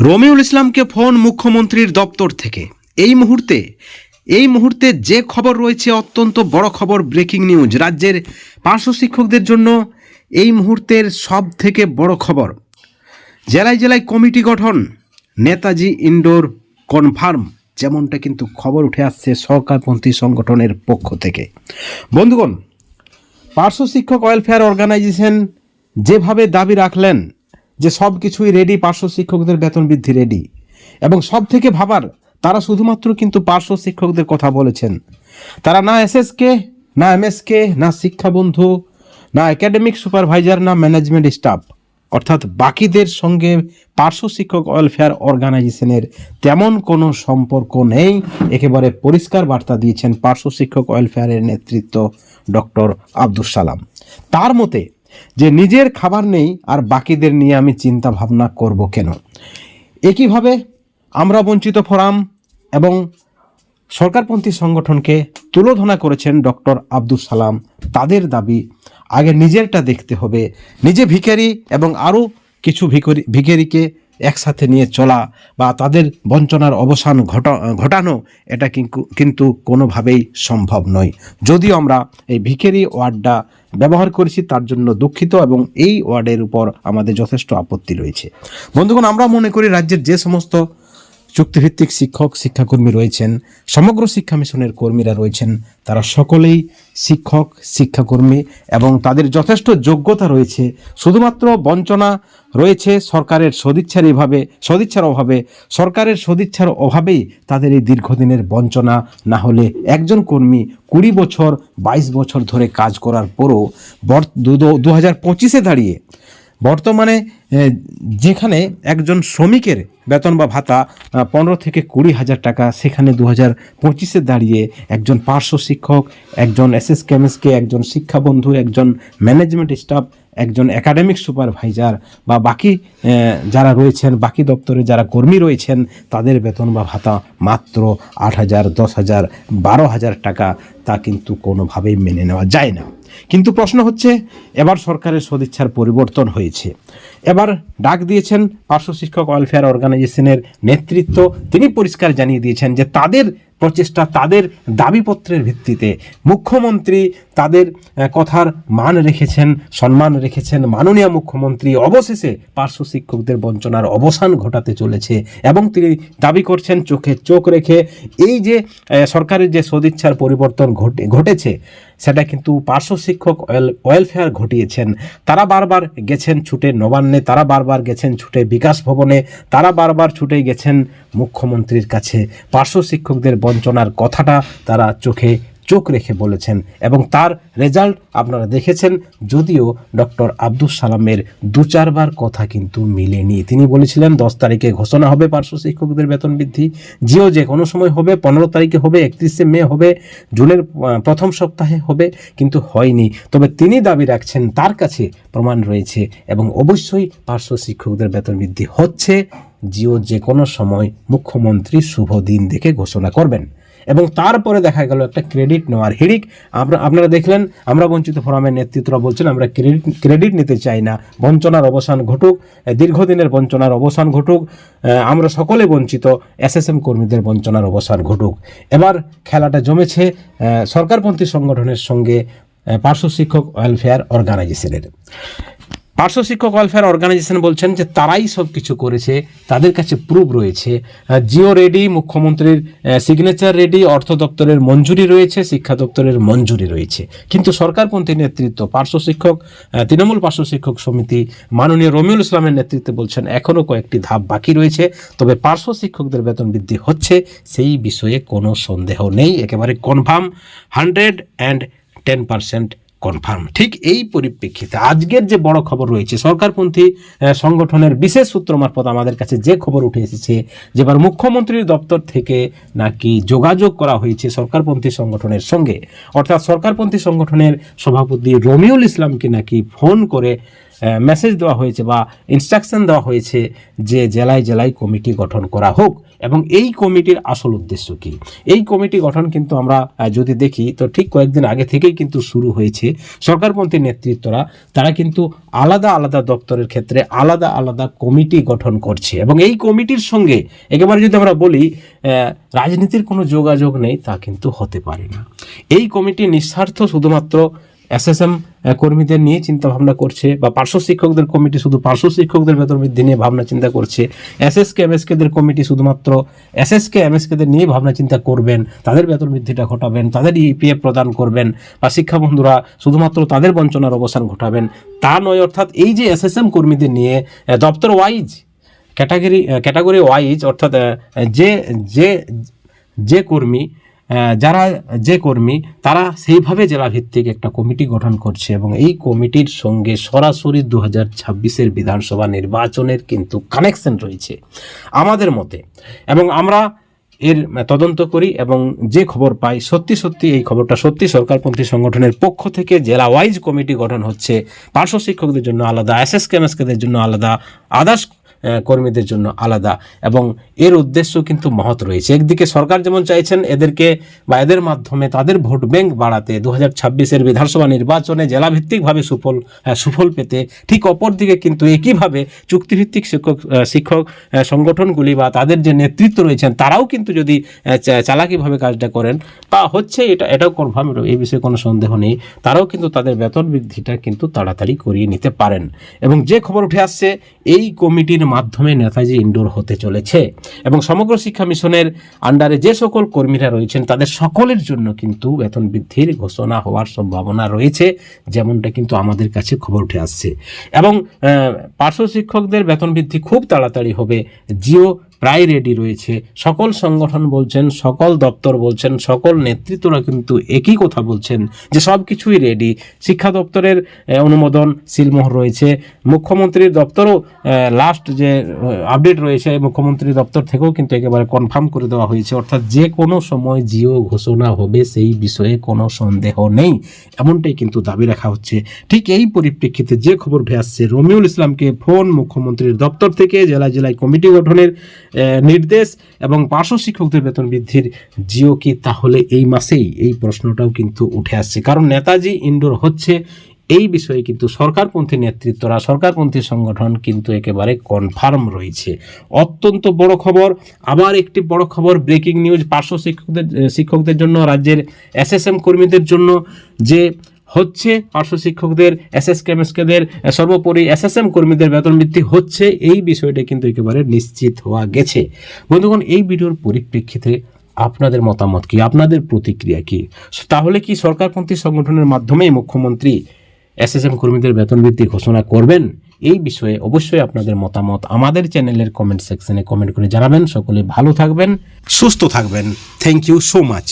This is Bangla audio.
রমিউল ইসলামকে ফোন মুখ্যমন্ত্রীর দপ্তর থেকে। এই মুহূর্তে এই মুহূর্তে যে খবর রয়েছে অত্যন্ত বড় খবর, ব্রেকিং নিউজ। রাজ্যের পার্শ্ব শিক্ষকদের জন্য এই মুহূর্তের সব থেকে বড় খবর। জেলায় জেলায় কমিটি গঠন, নেতাজি ইনডোর কনফার্ম, যেমনটা কিন্তু খবর উঠে আসছে সরকারপন্থী সংগঠনের পক্ষ থেকে। বন্ধুগণ, পার্শ্ব শিক্ষক ওয়েলফেয়ার অর্গানাইজেশন যেভাবে দাবি রাখলেন যে সব কিছুই রেডি পার্শ্ব শিক্ষকদের বেতন বৃদ্ধি রেডি এবং সব থেকে ভাবার, তারা শুধুমাত্র কিন্তু পার্শ্ব শিক্ষকদের কথা বলেছেন। তারা না এসএসকে না এমএসকে না শিক্ষাবন্ধু, না একাডেমিক সুপারভাইজার না ম্যানেজমেন্ট স্টাফ অর্থাৎ বাকিদের সঙ্গে পার্শ্ব শিক্ষক ওয়েলফেয়ার অর্গানাইজেশনের তেমন কোনো সম্পর্ক নেই। একেবারে পরিষ্কার বার্তা দিয়েছেন পার্শ্ব শিক্ষক ওয়েলফেয়ারের নেতৃত্ব ডক্টর আব্দুল সালাম। তার মতে যে নিজের খাবার নেই আর বাকিদের নিয়ে আমি চিন্তা ভাবনা করব কেন? একইভাবে আমরা বঞ্চিত ফোরাম এবং সরকারপন্থী সংগঠনকে তুলোধনা করেছেন ডক্টর আব্দুল সালাম। তাদের দাবি, আগে নিজেরটা দেখতে হবে। নিজে ভিখারি এবং আরও কিছু ভিখারি ভিখারিকে একসাথে নিয়ে চলা বা তাদের বঞ্চনার অবসান ঘটা, ঘটানো, এটা কিন্তু কিন্তু কোনোভাবেই সম্ভব নয়। যদিও আমরা এই ভিখেরি ওয়ার্ডটা ব্যবহার করেছি, তার জন্য দুঃখিত এবং এই ওয়ার্ডের উপর আমাদের যথেষ্ট আপত্তি রয়েছে। বন্ধুগণ, আমরা মনে করি রাজ্যের যে সমস্ত চুক্তিভিত্তিক শিক্ষক, শিক্ষাকর্মী রয়েছেন, সমগ্র শিক্ষা মিশনের কর্মীরা রয়েছেন। তারা সকলেই শিক্ষক, শিক্ষাকর্মী এবং তাদের যথেষ্ট যোগ্যতা রয়েছে। শুধুমাত্র বঞ্চনা রয়েছে সরকারের সদিচ্ছার এভাবে, সদিচ্ছার অভাবে। সরকারের সদিচ্ছার অভাবেই তাদের এই দীর্ঘদিনের বঞ্চনা। না হলে একজন কর্মী কুড়ি বছর, বাইশ বছর ধরে কাজ করার পরও দু হাজার পঁচিশে দাঁড়িয়ে বর্তমানে যেখানে একজন শ্রমিকের বেতন বা ভাতা পনেরো থেকে কুড়ি হাজার টাকা, সেখানে দু হাজার পঁচিশে দাঁড়িয়ে একজন পার্শ্ব শিক্ষক, একজন এসএস কেমএসকে একজন শিক্ষাবন্ধু, একজন ম্যানেজমেন্ট স্টাফ, একজন একাডেমিক সুপারভাইজার বা বাকি যারা রয়েছেন, বাকি দপ্তরে যারা কর্মী রয়েছেন, তাদের বেতন বা ভাতা মাত্র আট হাজার, দশ হাজার, বারো হাজার টাকা। তা কিন্তু কোনোভাবেই মেনে নেওয়া যায় না। কিন্তু প্রশ্ন হচ্ছে, এবার সরকারের সদিচ্ছার পরিবর্তন হয়েছে। এবার ডাক দিয়েছেন পার্শ্ব শিক্ষক ওয়েলফেয়ার অর্গানাইজেশনের নেতৃত্ব। তিনি পরিষ্কার জানিয়ে দিয়েছেন যে তাদের প্রচেষ্টা, তাদের দাবিপত্রের ভিত্তিতে মুখ্যমন্ত্রী তাদের কথার মান রেখেছেন, সম্মান রেখেছেন। মাননীয় মুখ্যমন্ত্রী অবশেষে পার্শ্ব শিক্ষকদের বঞ্চনার অবসান ঘটাতে চলেছে এবং তিনি দাবি করছেন, চোখে চোখ রেখে এই যে সরকারের যে সদিচ্ছার পরিবর্তন ঘটে, ঘটেছে সেটা কিন্তু পার্শ্ব শিক্ষক ওয়েল, ওয়েলফেয়ার ঘটিয়েছেন। তারা বারবার গেছেন ছুটে নবান্নে, তারা বারবার গেছেন ছুটে বিকাশ ভবনে, তারা বারবার ছুটে গেছেন মুখ্যমন্ত্রীর কাছে। পার্শ্ব শিক্ষকদের বঞ্চনার কথাটা তারা চোখে চোখ রেখে বলেছেন এবং তার রেজাল্ট আপনারা দেখেছেন, যদিও ডক্টর আব্দুল সালামের দু চারবার কথা কিন্তু মিলেনি। তিনি বলেছিলেন, দশ তারিখে ঘোষণা হবে পার্শ্ব শিক্ষকদের বেতন বৃদ্ধি, জিও যে কোনো সময় হবে, পনেরো তারিখে হবে, একত্রিশে মে হবে, জুনের প্রথম সপ্তাহে হবে, কিন্তু হয়নি। তবে তিনি দাবি রাখছেন, তার কাছে প্রমাণ রয়েছে এবং অবশ্যই পার্শ্ব শিক্ষকদের বেতন বৃদ্ধি হচ্ছে। জিও যে কোনো সময় মুখ্যমন্ত্রী শুভ দিন দেখে ঘোষণা করবেন। এবং তারপরে দেখা গেল একটা ক্রেডিট নেওয়ার হিড়িক। আমরা আপনারা দেখলেন, আমরা বঞ্চিত ফোরামের নেতৃত্বরা বলছেন, আমরা ক্রেডিট ক্রেডিট নিতে চাই না। বঞ্চনার অবসান ঘটুক দীর্ঘদিনের বঞ্চনার অবসান ঘটুক আমরা সকলে বঞ্চিত, এসএসএম কর্মীদের বঞ্চনার অবসান ঘটুক। এবার খেলাটা জমেছে সরকারপন্থী সংগঠনের সঙ্গে পার্শ্ব শিক্ষক ওয়েলফেয়ার অর্গানাইজেশনের পার্শ্ব শিক্ষক ওয়েলফেয়ার অর্গানাইজেশন বলছেন যে তারাই সব কিছু করেছে, তাদের কাছে প্রুফ রয়েছে। জিও রেডি, মুখ্যমন্ত্রীর সিগনেচার রেডি অর্থ দপ্তরের মঞ্জুরি রয়েছে, শিক্ষা দপ্তরের মঞ্জুরি রয়েছে। কিন্তু সরকারপন্থী নেতৃত্ব, পার্শ্ব শিক্ষক তৃণমূল পার্শ্ব শিক্ষক সমিতি, মাননীয় রমিউল ইসলামের নেতৃত্বে বলছেন, এখনও কয়েকটি ধাপ বাকি রয়েছে, তবে পার্শ্ব শিক্ষকদের বেতন বৃদ্ধি হচ্ছে, সেই বিষয়ে কোনো সন্দেহ নেই, একেবারে confirm hundred and ten percent confirm ঠিক এই পরিপ্রেক্ষিতে আজকের যে বড় খবর রয়েছে, সরকারপন্থী সংগঠনের বিশেষ সূত্র মারফত আমাদের কাছে যে খবর উঠে এসেছে, যেবার মুখ্যমন্ত্রীর দপ্তর থেকে নাকি যোগাযোগ করা হয়েছে সরকারপন্থী সংগঠনের সঙ্গে। অর্থাৎ সরকারপন্থী সংগঠনের সভাপতি রমিউল ইসলামকে নাকি ফোন করে মেসেজ দেওয়া হয়েছে বা ইনস্ট্রাকশন দেওয়া হয়েছে যে জেলায় জেলায় কমিটি গঠন করা হোক এবং এই কমিটির আসল উদ্দেশ্য কি? এই কমিটি গঠন কিন্তু আমরা যদি দেখি, তো ঠিক কয়েকদিন আগে থেকেই কিন্তু শুরু হয়েছে। সরকারপন্থী নেতৃত্বরা, তারা কিন্তু আলাদা আলাদা দপ্তরের ক্ষেত্রে আলাদা আলাদা কমিটি গঠন করছে এবং এই কমিটির সঙ্গে একেবারে যদি আমরা বলি রাজনীতির কোনো যোগাযোগ নেই, তা কিন্তু হতে পারে না। এই কমিটি নিঃস্বার্থ শুধুমাত্র এসএসএম কর্মীদের নিয়ে চিন্তা ভাবনা করছে বা পার্শ্ব শিক্ষকদের কমিটি শুধু পার্শ্ব শিক্ষকদের বেতন বৃদ্ধি নিয়ে ভাবনা চিন্তা করছে। এসএসকে এমএসকেদের কমিটি শুধুমাত্র এসএসকে এমএসকেদের নিয়ে ভাবনা চিন্তা করবেন, তাদের বেতন বৃদ্ধিটা ঘটাবেন, তাদের ইপিএফ প্রদান করবেন বা শিক্ষা বন্ধুরা শুধুমাত্র তাদের বঞ্চনার অবসান ঘটাবেন। তা নয়, অর্থাৎ এই যে এসএসএম কর্মীদের নিয়ে দপ্তর ওয়াইজ ক্যাটাগরি ক্যাটাগরি ওয়াইজ অর্থাৎ যে যে যে কর্মী যারা যে কর্মী, তারা সেইভাবে জেলাভিত্তিক একটা কমিটি গঠন করছে এবং এই কমিটির সঙ্গে সরাসরি দু হাজার ছাব্বিশের বিধানসভা নির্বাচনের কিন্তু কানেকশন রয়েছে আমাদের মতে। এবং আমরা এর তদন্ত করি এবং যে খবর পাই, সত্যি সত্যি এই খবরটা সত্যি সরকারপন্থী সংগঠনের পক্ষ থেকে জেলা ওয়াইজ কমিটি গঠন হচ্ছে। পার্শ্ব শিক্ষকদের জন্য আলাদা এস কেমএসকেদের জন্য আলাদা আদার্স কর্মীদের জন্য আলাদা। এবং এর উদ্দেশ্য কিন্তু মহৎ রয়েছে। একদিকে সরকার যেমন চাইছেন এদেরকে বা এদের মাধ্যমে তাদের ভোট ব্যাংক বাড়াতে দু হাজার ছাব্বিশের বিধানসভা নির্বাচনে জেলাভিত্তিকভাবে সুফল সুফল পেতে, ঠিক অপরদিকে কিন্তু একইভাবে চুক্তিভিত্তিক শিক্ষক শিক্ষক সংগঠনগুলি বা তাদের যে নেতৃত্ব রয়েছেন, তারাও কিন্তু যদি চালাকিভাবে কাজটা করেন, বা হচ্ছে এটা, এটাও কনফার্ম, এই বিষয়ে কোনো সন্দেহ নেই, তারাও কিন্তু তাদের বেতন বৃদ্ধিটা কিন্তু তাড়াতাড়ি করিয়ে নিতে পারেন। এবং যে খবর উঠে আসছে, এই কমিটির মাধ্যমে নেতাজি ইনডোর হতে চলেছে এবং সমগ্র শিক্ষা মিশনের আন্ডারে যে সকল কর্মীরা রয়েছেন, তাদের সকলের জন্য কিন্তু বেতন বৃদ্ধির ঘোষণা হওয়ার সম্ভাবনা রয়েছে, যেমনটা কিন্তু আমাদের কাছে খবর উঠে আসছে। এবং পার্শ্ব শিক্ষকদের বেতন বৃদ্ধি খুব তাড়াতাড়ি হবে। জিও প্রায় রেডি রয়েছে। সকল সংগঠন বলছেন, সকল দপ্তর বলছেন, সকল নেতৃত্বরা কিন্তু একই কথা বলছেন যে সব কিছুই রেডি শিক্ষা দপ্তরের অনুমোদন সিলমোহর রয়েছে। মুখ্যমন্ত্রীর দপ্তরও লাস্ট যে আপডেট রয়েছে মুখ্যমন্ত্রী দপ্তর থেকেও কিন্তু একেবারে কনফার্ম করে দেওয়া হয়েছে। অর্থাৎ যে কোনো সময় জিও ঘোষণা হবে, সেই বিষয়ে কোনো সন্দেহ নেই। এমনটাই কিন্তু দাবি রাখা হচ্ছে। ঠিক এই পরিপ্রেক্ষিতে যে খবর আসছে রমিউল ইসলামকে ফোন মুখ্যমন্ত্রীর দপ্তর থেকে জেলায় জেলায় কমিটি গঠনের নির্দেশ এবং পার্শ্ব শিক্ষকদের বেতন বৃদ্ধির জিও কি তাহলে এই মাসেই? এই প্রশ্নটাও কিন্তু উঠে আসছে। কারণ নেতাজি ইনডোর হচ্ছে এই বিষয়ে কিন্তু সরকারপন্থী নেতৃত্বরা, সরকারপন্থী সংগঠন কিন্তু একেবারে কনফার্ম রয়েছে। অত্যন্ত বড় খবর। আবার একটি বড় খবর ব্রেকিং নিউজ পার্শ্ব শিক্ষকদের শিক্ষকদের জন্য, রাজ্যের এসএসএম কর্মীদের জন্য যে হচ্ছে পার্শ্ব শিক্ষকদের এসএস কেমএসকেদের সর্বোপরি এসএসএম কর্মীদের বেতন বৃদ্ধি হচ্ছে। এই বিষয়টা কিন্তু একেবারে নিশ্চিত হওয়া গেছে। বন্ধুগণ, এই ভিডিওর পরিপ্রেক্ষিতে আপনাদের মতামত কি? আপনাদের প্রতিক্রিয়া কি? তাহলে কি সরকারপন্থী সংগঠনের মাধ্যমেই মুখ্যমন্ত্রী এসএসএম কর্মীদের বেতন বৃদ্ধি ঘোষণা করবেন? এই বিষয়ে অবশ্যই আপনাদের মতামত আমাদের চ্যানেলের কমেন্ট সেকশনে কমেন্ট করে জানাবেন। সকলে ভালো থাকবেন, সুস্থ থাকবেন। Thank you so much